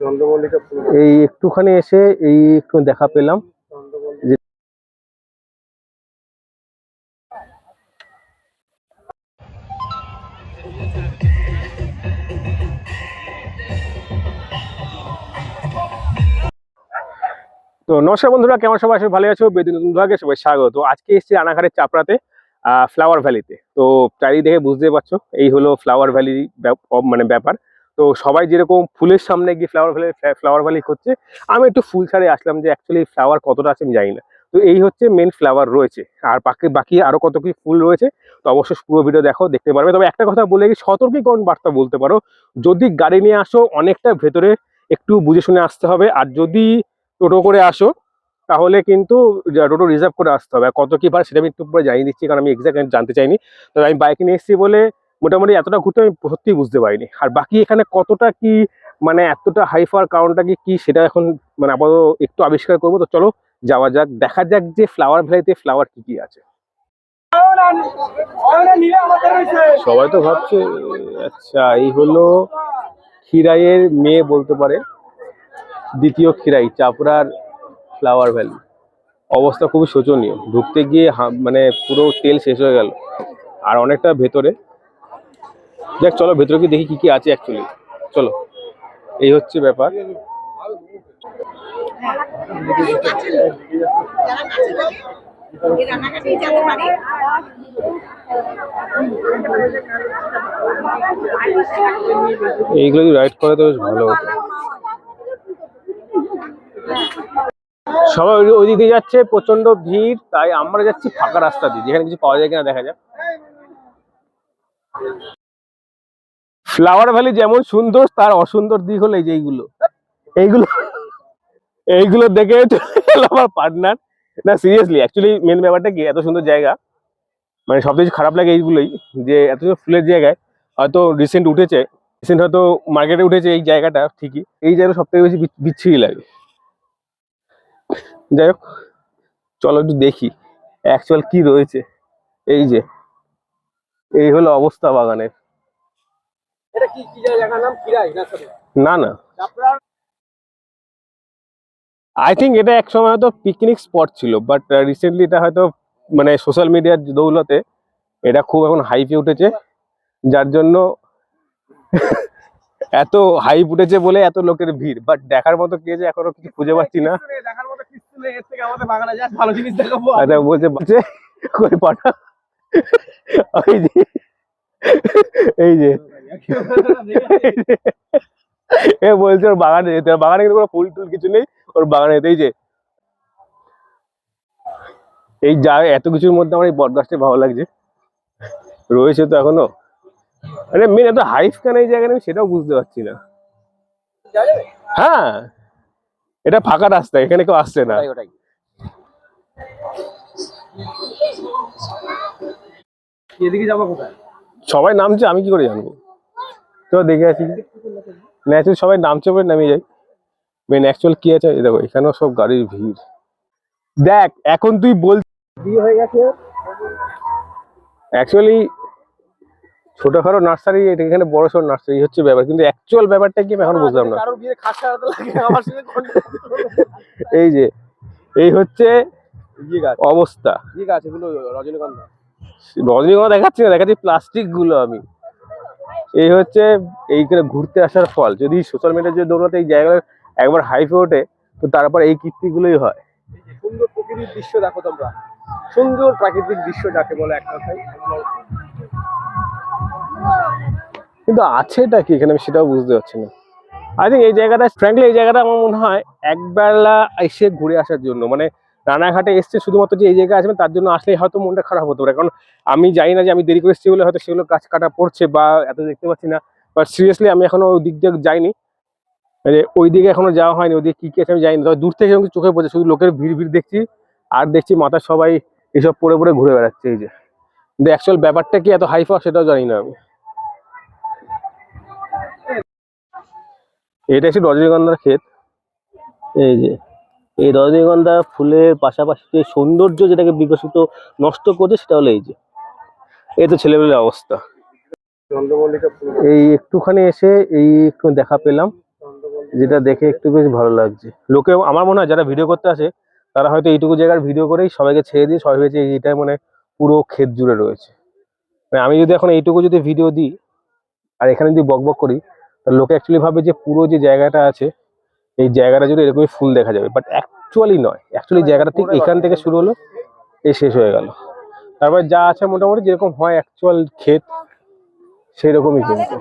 এই একটুখানি এসে এই একটু দেখা পেলাম। তো নমস্কার বন্ধুরা কেমন সবাই? আসলে ভালো আছো। বেদিন নতুন ভাগে সবাই স্বাগত। আজকে এসেছি রানাঘাটের চাপড়াতে ফ্লাওয়ার ভ্যালিতে তো। চারিদিকে বুঝতে পারছ এই হলো ফ্লাওয়ার ভ্যালি মানে ব্যাপার। তো সবাই যেরকম ফুলের সামনে গিয়ে ফ্লাওয়ার ভ্যালি ফ্লাওয়ার ভ্যালি করছে, আমি একটু ফুল ছাড়ে আসলাম যে অ্যাকচুয়ালি ফ্লাওয়ার কতটা আছে আমি জানি না। তো এই হচ্ছে মেন ফ্লাওয়ার রয়েছে। আর বাকি বাকি আরও কত কি ফুল রয়েছে, তো অবশ্যই পুরো ভিডিও দেখো, দেখতে পারবে। তবে একটা কথা বলে গিয়ে সতর্কীকরণ বার্তা বলতে পারো, যদি গাড়ি নিয়ে আসো, অনেকটা ভেতরে একটু বুঝে শুনে আসতে হবে। আর যদি টোটো করে আসো, তাহলে কিন্তু টোটো রিজার্ভ করে আসতে হবে। কত কী পারে সেটা আমি একটু পরে জানিয়ে দিচ্ছি, কারণ আমি এক্সাক্ট জানতে চাইনি। তবে আমি বাইক নিয়ে এসেছি বলে মোটামুটি এতটা ঘুরতে আমি সত্যিই বুঝতে পারিনি। আর বাকি এখানে কতটা কি মানে এতটা হাইফার কারণটা কি কি সেটা এখন মানে আপাতত একটু আবিষ্কার করব। তো চলো, যাওয়া যাক। দেখা যাক যে ফ্লাওয়ার ভ্যালিতে ফ্লাওয়ার কি কি আছে। সবাই তো ভাবছে আচ্ছা এই হলো খিরাইয়ের মেয়ে বলতে পারে। দ্বিতীয় খিরাই চাপড়ার ফ্লাওয়ার ভ্যালি অবস্থা খুবই শোচনীয়। ঢুকতে গিয়ে মানে পুরো তেল শেষ হয়ে গেল। আর অনেকটা ভেতরে দেখ, চলো ভেতরে কি দেখি কি কি আছে অ্যাকচুয়ালি চলো। এই হচ্ছে ব্যাপার। এইগুলো যদি রাইড করে তো বেশ ভালো হতো। সবাই ওই- যাচ্ছে প্রচণ্ড ভিড়, তাই আমরা যাচ্ছি ফাঁকা রাস্তা দিয়ে। যেখানে কিছু পাওয়া যায় কিনা দেখা যাক। ফ্লাওয়ার ভ্যালি যেমন সুন্দর, তার অসুন্দর দিক হলো যে এইগুলো। এইগুলো এইগুলো দেখে আমার পার্টনার না সিরিয়াসলি অ্যাকচুয়ালি মেন ব্যাপারটা কি, এত সুন্দর জায়গা। মানে সব কিছু খারাপ লাগে এইগুলোই, যে এত ফুলের জায়গায়, হয়তো রিসেন্ট উঠেছে রিসেন্ট হয়তো মার্কেটে উঠেছে এই জায়গাটা, ঠিকই। এই জায়গাটা সব থেকে বেশি বিচ- বিচ্ছিরি লাগে। যাই হোক, চলো একটু দেখি অ্যাকচুয়াল কি রয়েছে। এই যে, এই হলো অবস্থা বাগানের। এটা কি কি জায়গার নাম? কিরাই না না না। আপনার? আই থিঙ্ক এটা এক সময় হয়তো পিকনিক স্পট ছিল বাট রিসেন্টলি এটা হয়তো মানে সোশ্যাল মিডিয়ার দৌলতে এটা খুব এখন হাইপে উঠেছে যার জন্য এত হাইপ উঠেছে বলে এত লোকের ভিড়। বাট দেখার মতো কি আছে এখনও কিছু খুঁজে পাচ্ছি না। আচ্ছা বলছে কই পাঠা ওই যে এই যে। এ বলছে ওর বাগানে যেতে ওর বাগানে কিন্তু কোনো ফুল টুল কিছু নেই ওর বাগানে যেতে এই যে। এই যা এত কিছুর মধ্যে আমার এই বট ভালো লাগছে। রয়েছে তো এখনও। আরে মেন এত হাইফ কেন এই জায়গায় আমি সেটাও বুঝতে পারছি না। হ্যাঁ এটা ফাঁকা রাস্তা এখানে কেউ আসছে না। এদিকে যাব কোথায়? সবাই নামছে আমি কি করে জানব? তো দেখে আছি ন্যাচুরাল সবাই নামছে বলে নামিয়ে যাই মেন অ্যাকচুয়াল কি আছে? এই দেখো এখানেও সব গাড়ির ভিড়। দেখ এখন তুই বল বিয়ে হয়ে গেছে। অ্যাকচুয়ালি ছোটখাটো নার্সারি এখানে বড় সড়ো নার্সারি হচ্ছে ব্যাপার। কিন্তু অ্যাকচুয়াল ব্যাপারটা কি আমি এখন বুঝলাম না। এই যে এই হচ্ছে অবস্থা। গাছ এগুলো রজনীগন্ধা। রজনীগন্ধা দেখাচ্ছি না দেখাচ্ছি প্লাস্টিকগুলো আমি। এই হচ্ছে এইখানে ঘুরতে আসার ফল। যদি সোশ্যাল মিডিয়ার যে দৌড়াতে এই জায়গায় একবার হাইপে ওঠে তো তারপর এই কীর্তিগুলোই হয়। সুন্দর প্রকৃতির দৃশ্য দেখো তোমরা। সুন্দর প্রাকৃতিক দৃশ্য যাকে বলে এক কথায়। কিন্তু আছেটা কি এখানে আমি সেটাও বুঝতে পারছি না। আই থিঙ্ক এই জায়গাটা ফ্র্যাঙ্কলি এই জায়গাটা আমার মনে হয় একবেলা এসে ঘুরে আসার জন্য। মানে রানাঘাটে এসছে শুধুমাত্র যে এই জায়গায় আসবেন, তার জন্য আসলেই হয়তো মনটা খারাপ হতে পারে। কারণ আমি জানি না যে আমি দেরি করে এসেছি বলে হয়তো সেগুলো গাছ কাটা পড়ছে বা এত দেখতে পাচ্ছি না। বাট সিরিয়াসলি আমি এখনও ওই দিক দিয়ে যাইনি। মানে ওই দিকে এখনও যাওয়া হয়নি ওদিকে কী কী আছে আমি জানি না। তবে দূর থেকে আমাকে চোখে পড়ছে, শুধু লোকের ভিড় ভিড় দেখছি আর দেখছি মাথা সবাই এসব পরে পরে ঘুরে বেড়াচ্ছে এই যে। কিন্তু অ্যাকচুয়াল ব্যাপারটা কি এত হাইফা সেটাও জানি না আমি। এটা একটি রজনীগন্ধার ক্ষেত। এই যে। এই রজনীগন্ধা ফুলের পাশাপাশি যে সৌন্দর্য যেটাকে বিকশিত নষ্ট করছে সেটা হলো এই যে। এই তো ছেলেবেলের অবস্থা। এই একটুখানি এসে এই একটু দেখা পেলাম। যেটা দেখে একটু বেশ ভালো লাগছে। লোকে আমার মনে হয় যারা ভিডিও করতে আসে তারা হয়তো এইটুকু জায়গার ভিডিও করেই সবাইকে ছেড়ে দিয়ে সবাই ভেবেছে এইটা মানে পুরো ক্ষেত জুড়ে রয়েছে। মানে আমি যদি এখন এইটুকু যদি ভিডিও দিই আর এখানে যদি বক বক করি তাহলে লোকে অ্যাকচুয়ালি ভাবে যে পুরো যে জায়গাটা আছে এই জায়গাটা জুড়ে এরকমই ফুল দেখা যাবে বাট অ্যাকচুয়ালি নয়। অ্যাকচুয়ালি জায়গাটা ঠিক এখান থেকে শুরু হলো এই শেষ হয়ে গেল। তারপর যা আছে মোটামুটি যেরকম হয় অ্যাকচুয়াল ক্ষেত সেই রকমই কিন্তু।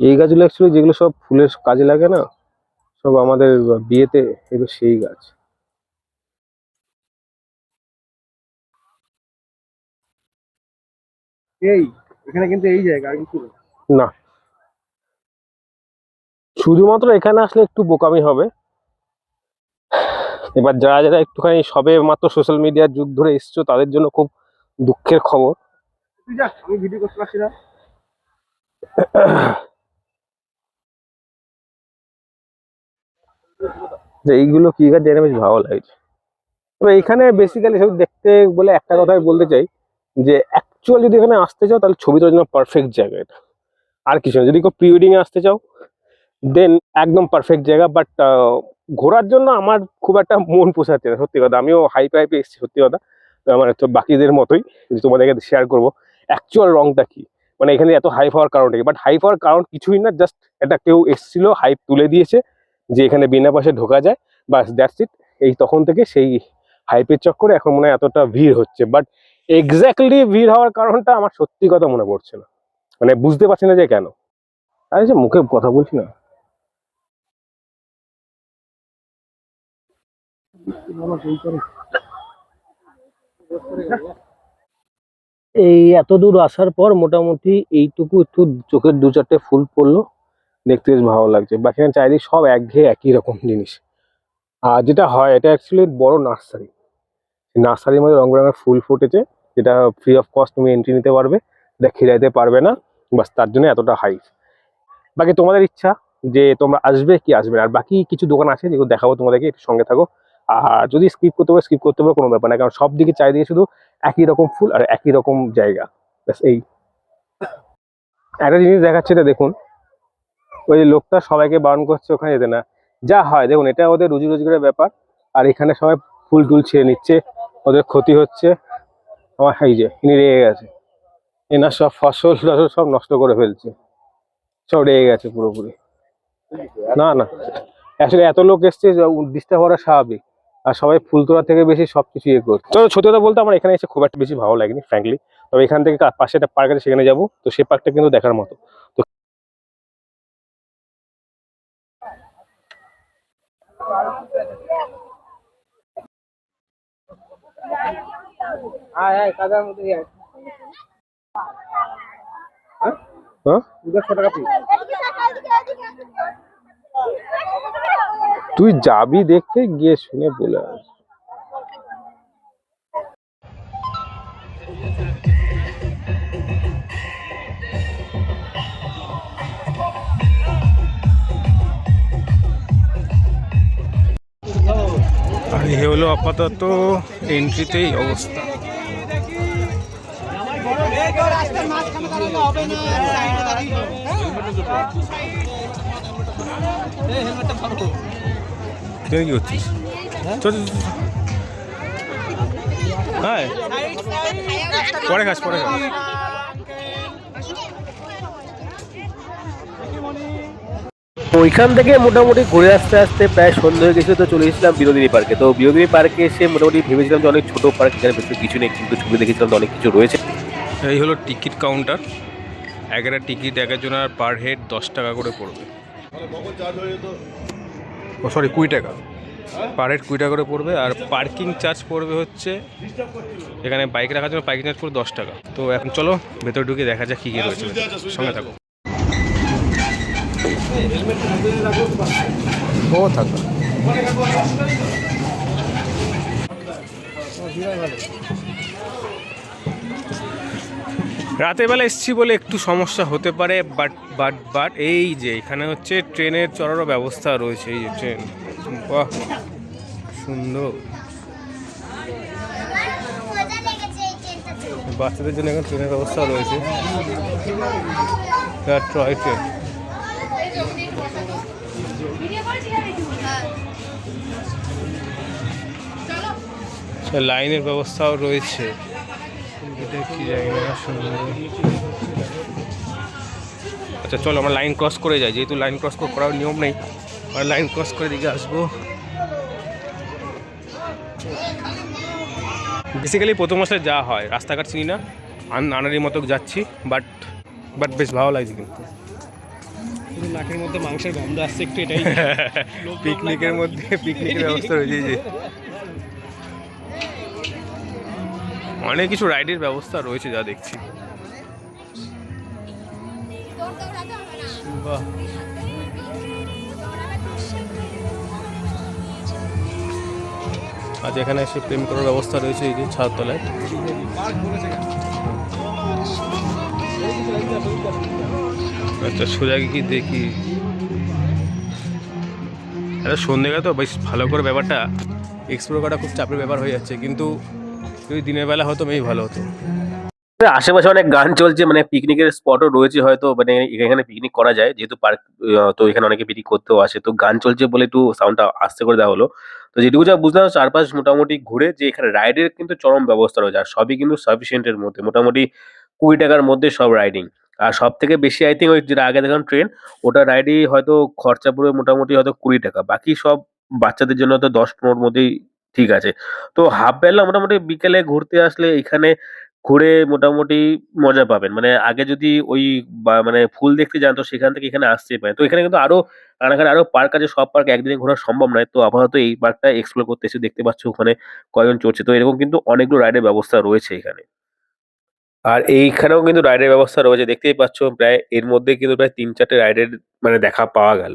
এই গাছগুলো অ্যাকচুয়ালি যেগুলো সব ফুলের কাজে লাগে না সব আমাদের বিয়েতে এগুলো সেই গাছ। এই এখানে কিন্তু এই জায়গা আর কিছু না। শুধুমাত্র এখানে আসলে একটু বোকামি হবে। এবার যারা যারা একটুখানি সবে মাত্র সোশ্যাল মিডিয়ার যুগ ধরে এসছো তাদের জন্য খুব দুঃখের খবর। আমি ভিডিও করতে পারছি না। যে এইগুলো কি গাছ জেনে বেশ ভালো লাগছে। তবে এখানে বেসিক্যালি সব দেখতে বলে একটা কথাই বলতে চাই যে অ্যাকচুয়াল যদি এখানে আসতে চাও তাহলে ছবি তোলার জন্য পারফেক্ট জায়গা এটা। আর কিছু না যদি কেউ প্রি ওয়েডিং এ আসতে চাও দেন একদম পারফেক্ট জায়গা বাট ঘোরার জন্য আমার খুব একটা মন পোষাচ্ছে না, সত্যি কথা। আমিও হাইপে হাইপে এসেছি, সত্যি কথা। তো আমার তো বাকিদের মতোই তোমাদেরকে শেয়ার করব অ্যাকচুয়াল রংটা কি? মানে এখানে এত হাইপ হওয়ার কারণটা কি? বাট হাইপ হওয়ার কারণ কিছুই না জাস্ট এটা কেউ এসেছিল হাইপ তুলে দিয়েছে, যে এখানে বিনা পাশে ঢোকা যায় বাস দ্যাটস ইট এই তখন থেকে সেই হাইপের চক্করে এখন মনে হয় এতটা ভিড় হচ্ছে। বাট এক্স্যাক্টলি ভিড় হওয়ার কারণটা আমার সত্যি কথা মনে পড়ছে না। মানে বুঝতে পারছি না যে কেন। আরে যে মুখে কথা বলছি না। এই এত দূর আসার পর মোটামুটি এইটুকু একটু চোখের দু চারটে ফুল পড়ল। দেখতে বেশ ভালো লাগছে। বাকি চারিদিকে সব একঘেয়ে একই রকম জিনিস। আর যেটা হয়, এটা অ্যাকচুয়ালি বড় নার্সারি। নার্সারির মধ্যে রং বেরঙের ফুল ফুটেছে। যেটা ফ্রি অফ কস্ট তুমি এন্ট্রি নিতে পারবে। এটা খেলাইতে পারবে না। বাস তার জন্য এতটা হাই বাকি তোমাদের ইচ্ছা যে তোমরা আসবে কি আসবে আর বাকি কিছু দোকান আছে, যেগুলো দেখাবো তোমাদেরকে, একটু সঙ্গে থাকো। আর যদি স্কিপ করতে পারো স্কিপ করতে পারো, কোনো ব্যাপার না, কারণ সব দিকে চারিদিকে শুধু একই রকম ফুল আর একই রকম জায়গা। ব্যাস, এই। একটা জিনিস দেখাচ্ছে এটা, দেখুন। ওই লোকটা সবাইকে বারণ করছে ওখানে যেতে না। যা হয়, দেখুন, এটা ওদের রুজি রোজগারের ব্যাপার, আর এখানে সবাই ফুল টুল ছিঁড়ে নিচ্ছে, ওদের ক্ষতি হচ্ছে। আমার, এই যে, ইনি রেগে গেছে। এনার সব ফসল টসল সব নষ্ট করে ফেলছে। সব রেগে গেছে পুরোপুরি। না না। আসলে এত লোক এসছে ডিস্টার্ব করা স্বাভাবিক। আর সবাই ফুল তোলা থেকে বেশি সবকিছু ইয়ে করছে। তো সত্যি কথা বলতে আমার এখানে এসে খুব একটা বেশি ভালো লাগেনি ফ্র্যাঙ্কলি তবে এখান থেকে পাশে একটা পার্ক আছে সেখানে যাব। তো সেই পার্কটা কিন্তু দেখার মতো। তো আয় আয় কাদার মধ্যে আয়। হ্যাঁ? টাকা পিস তুই যাবি দেখতে গিয়ে শুনে বলে আস। আর এ হলো আপাতত এন্ট্রিতেই অবস্থা। তুই কি করছিস। হ্যাঁ পরে খাস পরে খাস। ওইখান থেকে মোটামুটি ঘুরে আসতে আসতে প্রায় সন্ধ্যা হয়ে গেছিল তো চলে এসেছিলাম বিনোদিনী পার্কে। তো বিনোদিনী পার্কে এসে মোটামুটি ভেবেছিলাম যে অনেক ছোট পার্ক এখানে ভেতরে কিছু নেই কিন্তু ছবি দেখেছিলাম তো অনেক কিছু রয়েছে। এই হলো টিকিট কাউন্টার। এগারো টিকিট এক একজনের পার হেড দশ টাকা করে পড়বে। ও সরি কুড়ি টাকা। পার হেড কুড়ি টাকা করে পড়বে, আর পার্কিং চার্জ পড়বে হচ্ছে, এখানে বাইক রাখার জন্য পার্কিং চার্জ পড়বে দশ টাকা। তো এখন চলো, ভেতরে ঢুকে দেখা যাক কী কী রয়েছে। সঙ্গে থাকো। ও থাকবে রাতের বেলা এসছি বলে একটু সমস্যা হতে পারে বাট বাট বাট এই যে এখানে হচ্ছে ট্রেনের চড়ারও ব্যবস্থা রয়েছে, এই যে ট্রেন। বাহ, সুন্দর। বাচ্চাদের জন্য এখন ট্রেনের ব্যবস্থা রয়েছে। টয় ট্রেন লাইনের ব্যবস্থাও রয়েছে। এটা কি জায়গা আচ্ছা চলো আমরা লাইন ক্রস করে যাই। যেহেতু লাইন ক্রস করার নিয়ম নেই আমরা লাইন ক্রস করে দিকে আসব। বেসিক্যালি প্রথম মাসে যা হয় রাস্তাঘাট চিনি না আন- আনারির মতো যাচ্ছি বাট বাট বেশ ভালো লাগছে কিন্তু। নাকের মধ্যে মাংসের গন্ধ আসছে একটু এটাই। পিকনিকের মধ্যে পিকনিকের ব্যবস্থা রয়েছে যে। অনেক কিছু রাইডের ব্যবস্থা রয়েছে যা দেখছি। আজ এখানে এসে প্রেম করার ব্যবস্থা রয়েছে এই যে ছাদ তলায় আচ্ছা সোজা কি দেখি। এটা সন্ধ্যেবেলা তো বেশ ভালো করে ব্যাপারটা এক্সপ্লোর করা খুব চাপের ব্যাপার হয়ে যাচ্ছে, কিন্তু যদি দিনের বেলা হতো বেশ ভালো হতো। আশেপাশে অনেক গান চলছে মানে পিকনিকের স্পটও রয়েছে হয়তো মানে এখানে পিকনিক করা যায়, যেহেতু পার্ক তো এখানে অনেকে পিকনিক করতেও আসে। তো গান চলছে বলে একটু সাউন্ডটা আস্তে করে দেওয়া হলো। তো যেটুকু যা বুঝলাম, চারপাশ মোটামুটি ঘুরে, যে এখানে রাইডের কিন্তু চরম ব্যবস্থা রয়েছে, আর সবই কিন্তু সাফিসিয়েন্টের মধ্যে। মোটামুটি কুড়ি টাকার মধ্যে সব রাইডিং আর সব থেকে বেশি আই থিঙ্ক ওই যেটা আগে দেখলাম ট্রেন ওটা রাইডই হয়তো খরচা পড়বে মোটামুটি হয়তো কুড়ি টাকা। বাকি সব বাচ্চাদের জন্য তো দশ পনেরোর মধ্যেই ঠিক আছে। তো হাফ বেলা মোটামুটি বিকেলে ঘুরতে আসলে এখানে ঘুরে মোটামুটি মজা পাবেন। মানে আগে যদি ওই বা- মানে ফুল দেখতে যান তো সেখান থেকে এখানে আসতে পারেন। তো এখানে কিন্তু আরও রানাঘাট আরও পার্ক আছে, সব পার্ক একদিনে ঘোরা সম্ভব নয়। তো আপাতত এই পার্কটা এক্সপ্লোর করতে এসে দেখতে পাচ্ছ ওখানে কয়জন চড়ছে। তো এরকম কিন্তু অনেকগুলো রাইডের ব্যবস্থা রয়েছে এখানে। আর এইখানেও কিন্তু রাইডের ব্যবস্থা রয়েছে। দেখতেই পাচ্ছ প্রায় এর মধ্যে কিন্তু প্রায় তিন চারটে রাইডের মানে দেখা পাওয়া গেল।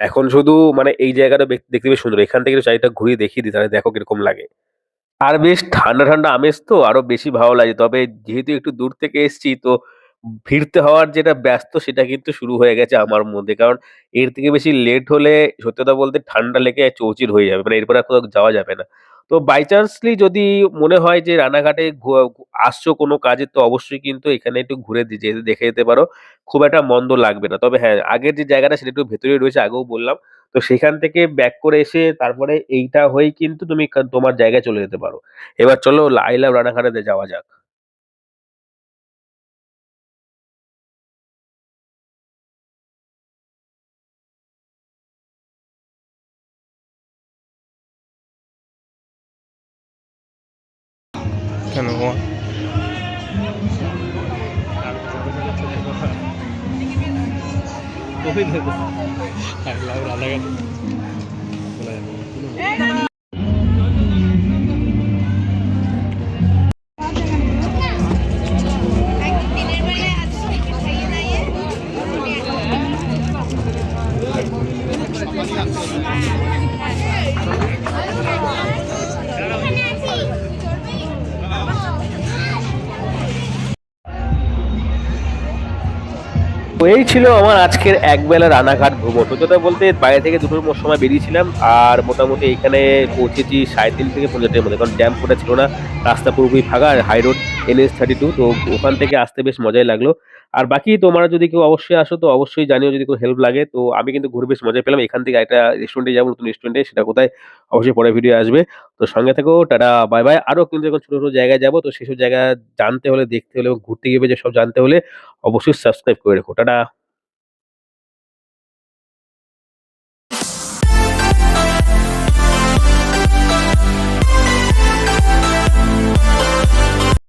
এখন শুধু মানে এই জায়গাটা দেখতে বেশ সুন্দর। এখান থেকে চারিটা ঘুরিয়ে দেখিয়ে দিই, তাহলে দেখো কীরকম লাগে। আর বেশ ঠান্ডা ঠান্ডা আমেজ তো, আরও বেশি ভালো লাগে। তবে যেহেতু একটু দূর থেকে এসছি, তো ফিরতে হওয়ার যেটা ব্যস্ত, সেটা কিন্তু শুরু হয়ে গেছে আমার মধ্যে। কারণ এর থেকে বেশি লেট হলে সত্যতা বলতে ঠান্ডা লেগে চৌচির হয়ে যাবে। মানে এরপরে আর কোথাও যাওয়া যাবে না। তো বাই চান্সলি যদি মনে হয় যে রানাঘাটে আসছো কোনো কাজে, তো অবশ্যই কিন্তু এখানে একটু ঘুরে যেতে দেখে যেতে পারো, খুব একটা মন্দ লাগবে না। তবে হ্যাঁ আগের যে জায়গাটা সেটা একটু ভেতরে রয়েছে, আগেও বললাম। তো সেখান থেকে ব্যাক করে এসে তারপরে এইটা হয়েই কিন্তু তুমি তোমার জায়গায় চলে যেতে পারো। এবার চলো আই লাভ রানাঘাটাতে যাওয়া যাক। 看的话。I love Ranagan. এই ছিল আমার আজকের একবেলা রানাঘাট ভ্রমণ। সত্যতা বলতে বাইরে থেকে দুটোর সময় বেরিয়েছিলাম আর মোটামুটি এখানে পৌঁছেছি সাড়ে তিন থেকে পনেরোটার মধ্যে, কারণ ড্যাম ফোটা ছিল না, রাস্তা পুরোপুরি ফাঁকা আর high road NS thirty two তো ওখান থেকে আসতে বেশ মজাই লাগল। আর বাকি তোমরা যদি কেউ অবশ্যই আসো, তো অবশ্যই জানিও যদি কেউ হেল্প লাগে। তো আমি কিন্তু ঘুরে বেশ মজা পেলাম। এখান থেকে একটা রেস্টুরেন্টে যাব, নতুন রেস্টুরেন্টে সেটা কোথায়? অবশ্যই পরে ভিডিও আসবে। তো সঙ্গে থেকো, টাটা বাই বাই আরও কিন্তু এখন ছোটো ছোটো জায়গায় যাব, তো সেসব জায়গা জানতে হলে, দেখতে হলে এবং ঘুরতে গিয়ে যেসব জানতে হলে, অবশ্যই সাবস্ক্রাইব করে রেখো। টাটা।